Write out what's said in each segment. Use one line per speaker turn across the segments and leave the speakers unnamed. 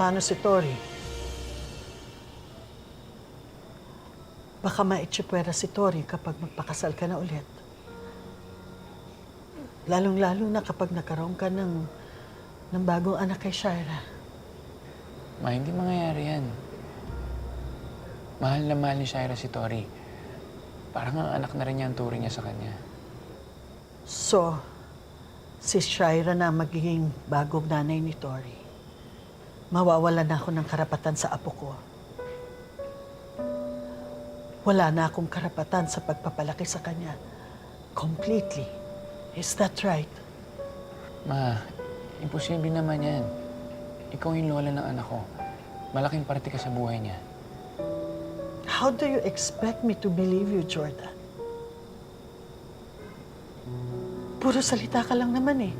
Paano si Tori? Baka maitsipwera si Tori kapag magpakasal ka na ulit. Lalong-lalo na kapag nagkaroon ka ng, ng bagong anak kay Shaira.
Ma, hindi mangyayari yan. Mahal na mahal ni Shaira si Tori. Parang ang anak na rin niya ang turing niya sa kanya.
So, si Shaira na magiging bagong nanay ni Tori. Mawawala na ako ng karapatan sa apo ko. Wala na akong karapatan sa pagpapalaki sa kanya. Completely. Is that right?
Ma, imposible naman yan. Ikaw yung lola ng anak ko. Malaking parte ka sa buhay niya.
How do you expect me to believe you, Jordan? Puro salita ka lang naman eh.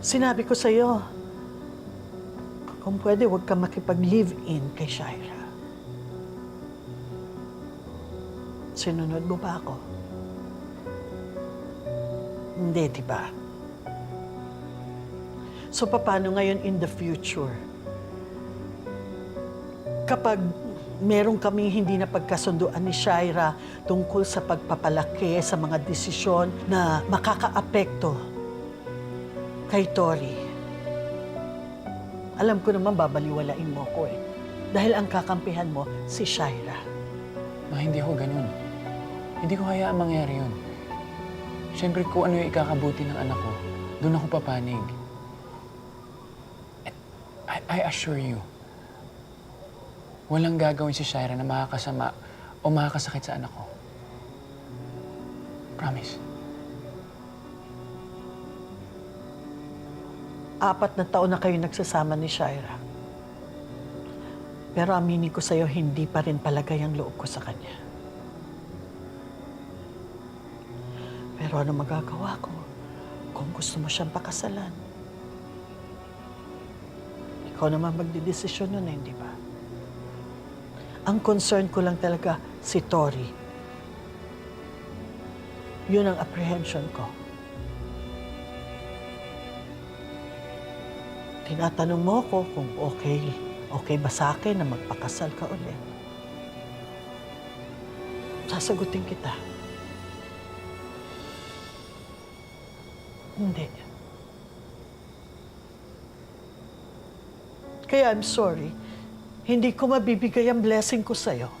Sinabi ko sa'yo, kung pwede, huwag ka makipag-live-in kay Shaira. Sinunod mo ba ako? Hindi, di ba? So, paano ngayon in the future? Kapag meron kaming hindi na pagkasunduan ni Shaira tungkol sa pagpapalaki sa mga desisyon na makakaapekto kay Tori. Alam ko naman babaliwalain mo ko eh. Dahil ang kakampihan mo, si Shaira.
Ma, hindi ako ganun. Hindi ko hayaan mangyari yun. Siyempre, kung ano yung ikakabuti ng anak ko, doon ako papanig. I, I assure you, walang gagawin si Shaira na makakasama o makakasakit sa anak ko. Promise.
Apat na taon na kayo nagsasama ni Shaira. Pero aminin ko sa'yo, hindi pa rin palagay ang loob ko sa kanya. Pero ano magagawa ko kung gusto mo siyang pakasalan? Ikaw naman magdidesisyon nun, eh, hindi ba? Ang concern ko lang talaga si Tori. Yun ang apprehension ko. Tinatanong mo ko kung okay, okay ba sa akin na magpakasal ka ulit. Sasagutin kita. Hindi. Kaya I'm sorry, hindi ko mabibigay ang blessing ko sa'yo.